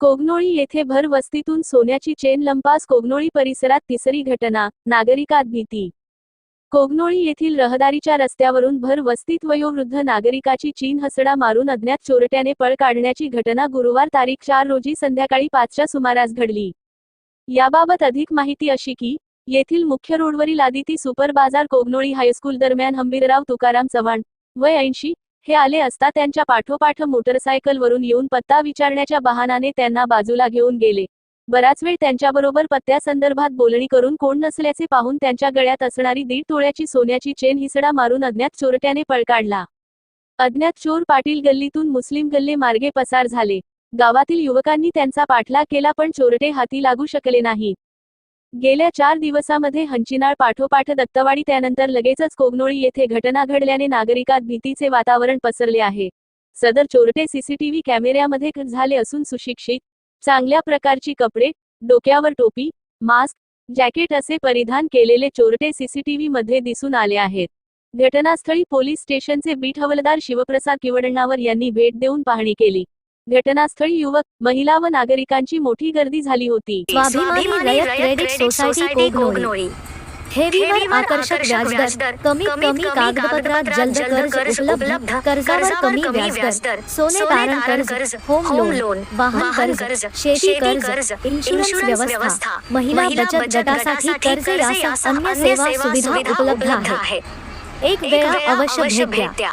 कोगनोळी येथे भर वस्तीतून सोन्याची चेन लंपास कोगनोळी परिसरात तिसरी घटना नागरिकात भीती. कोगनोळी येथील रहदारीच्या रस्त्यावरून भर वस्तीत वयोवृद्ध नागरिकाची चीन हसडा मारून अज्ञात चोरट्याने पळ काढण्याची घटना गुरुवार तारीख चार रोजी संध्याकाळी पाचच्या सुमारास घडली. याबाबत अधिक माहिती अशी की येथील मुख्य रोडवरील आदिती सुपर बाजार कोगनोळी हायस्कूल दरम्यान हंबीरराव तुकाराम चव्हाण वय ऐंशी हे आले असता त्यांच्या पाठोपाठ मोटरसायकलवरून येऊन पत्ता विचारण्याच्या बहानाने त्यांना बाजूला घेऊन गेले. बराच वेळ त्यांच्याबरोबर पत्त्यासंदर्भात बोलणी करून कोण नसल्याचे पाहून त्यांच्या गळ्यात असणारी दीड तोळ्याची सोन्याची चेन हिसडा मारून अज्ञात चोरट्याने पळ काढला. अज्ञात चोर पाटील गल्लीतून मुस्लिम गल्ले मार्गे पसार झाले. गावातील युवकांनी त्यांचा पाठलाग केला पण चोरटे हाती लागू शकले नाही गेल्या चार दिवसामध्ये हंचिनाळ पाठोपाठ दत्तवाडी त्यानंतर लगेचच कोगनोळी येथे घटना घडल्याने नागरिकात भीतीचे वातावरण पसरले आहे. सदर चोरटे सीसीटीव्ही कॅमेऱ्यामध्ये झाले असून सुशिक्षित चांगल्या प्रकारची कपडे डोक्यावर टोपी मास्क जॅकेट असे परिधान केलेले चोरटे सीसीटीव्ही मध्ये दिसून आले आहेत. घटनास्थळी पोलीस स्टेशनचे बीट हवलदार शिवप्रसाद किवडण्णावर यांनी भेट देऊन पाहणी केली. घटनास्थळी युवक महिला व नागरिकांची मोठी गर्दी झाली होती. स्वाभिमानी रयत क्रेडिट सोसायटी कोगनोळी. ठेवीवर आकर्षक व्याजदर. कमीत कमी कागदपत्रात जलद कर्ज उपलब्ध. कर्जावर कमी व्याजदर. सोने तारण कर्ज होम लोन वाहन कर्ज शेती कर्ज इन्शुरन्स व्यवस्था. महिला बचत गटासाठी कर्ज यासह अन्य सेवा सुविधा उपलब्ध आहेत. एक वेळा अवश्य भेट द्या.